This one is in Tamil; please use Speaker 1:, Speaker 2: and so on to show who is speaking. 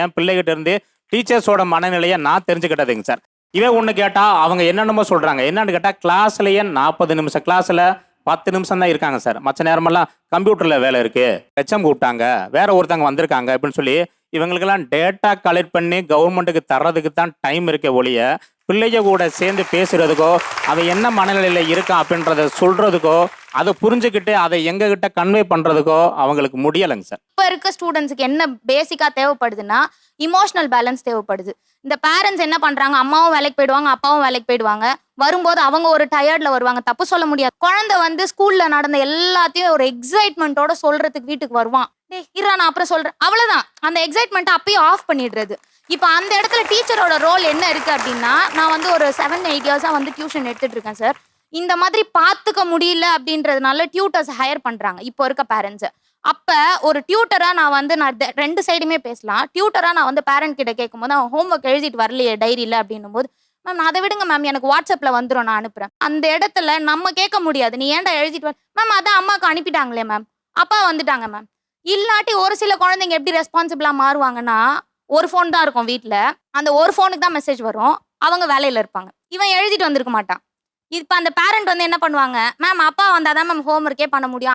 Speaker 1: என் பிள்ளைகிட்ட இருந்து டீச்சர்ஸோட மனநிலையை நான் தெரிஞ்சுக்கிட்டதுங்க சார். இவன் ஒன்று கேட்டால் அவங்க என்னென்னமோ சொல்கிறாங்க என்னன்னு கேட்டால் கிளாஸ்லேயே நாற்பது நிமிஷம் கிளாஸில் பத்து நிமிஷம் தான் இருக்காங்க சார். மற்ற நேரமெல்லாம் கம்ப்யூட்டரில் வேலை இருக்குது ஹெச்எம் HM கூப்பிட்டாங்க. வேற ஒருத்தவங்க வந்திருக்காங்க அப்படின்னு சொல்லி இவங்களுக்கெல்லாம் டேட்டா கலெக்ட் பண்ணி கவர்மெண்ட்டுக்கு தர்றதுக்கு தான் டைம் இருக்க ஒழிய பிள்ளைய கூட சேர்ந்து பேசுறதுக்கோ அவன் என்ன மனநிலையில் இருக்கான் அப்படின்றத சொல்றதுக்கோ அதை புரிஞ்சுக்கிட்டு அதை எங்ககிட்ட கன்வே பண்றதுக்கோ அவங்களுக்கு முடியலைங்க சார்.
Speaker 2: இப்போ இருக்க ஸ்டூடெண்ட்ஸுக்கு என்ன பேசிக்கா தேவைப்படுதுன்னா இமோஷனல் பேலன்ஸ் தேவைப்படுது. இந்த பேரண்ட்ஸ் என்ன பண்றாங்க? அம்மாவும் வேலைக்கு போயிடுவாங்க அப்பாவும் வேலைக்கு போயிடுவாங்க. வரும்போது அவங்க ஒரு டயர்டில் வருவாங்க. தப்பு சொல்ல முடியாது. குழந்தை வந்து ஸ்கூல்ல நடந்த எல்லாத்தையும் ஒரு எக்ஸைட்மெண்ட்டோட சொல்றதுக்கு வீட்டுக்கு வருவான். ஏ இருடா நான் அப்புறம் சொல்கிறேன் அவ்வளோதான் அந்த எக்ஸைட்மெண்ட்டை அப்பயே ஆஃப் பண்ணிடுறது. இப்போ அந்த இடத்துல டீச்சரோட ரோல் என்ன இருக்குது அப்படின்னா நான் வந்து ஒரு செவன் எயிட் இயர்ஸாக வந்து டியூஷன் எடுத்துகிட்டு இருக்கேன் சார் இந்த மாதிரி பார்த்துக்க முடியல அப்படின்றதுனால டியூட்டர்ஸ் ஹையர் பண்ணுறாங்க இப்போ இருக்க பேரண்ட்ஸ் அப்போ ஒரு டியூட்டராக நான் வந்து நான் ரெண்டு சைடுமே பேசலாம். டியூட்டராக நான் வந்து பேரண்ட் கிட்ட கேட்கும்போது அவன் ஹோம்ஒர்க் எழுதிட்டு வரலையே டைரியில் அப்படின்னும் போது மேம் அதை விடுங்க மேம் எனக்கு வாட்ஸ்அப்பில் வந்துடும் நான் அனுப்புகிறேன் அந்த இடத்துல நம்ம கேட்க முடியாது. நீ ஏன்டா எழுதிட்டு வர மேம் அதான் அம்மாவுக்கு அனுப்பிட்டாங்களே மேம் அப்பா வந்துட்டாங்க மேம் இல்லாட்டி ஒரு சில குழந்தைங்க எப்படி ரெஸ்பான்சிபிளா மாறுவாங்கன்னா ஒரு ஃபோன் தான் இருக்கும் வீட்டில் அந்த ஒரு ஃபோனுக்கு தான் மெசேஜ் வரும். அவங்க வேலையில இருப்பாங்க. இவன் எழுதிட்டு வந்திருக்க மாட்டான். இப்போ அந்த பேரண்ட் வந்து என்ன பண்ணுவாங்க? மேம் அப்பா வந்தால் தான் மேம் ஹோம் ஒர்க்கே பண்ண முடியும்.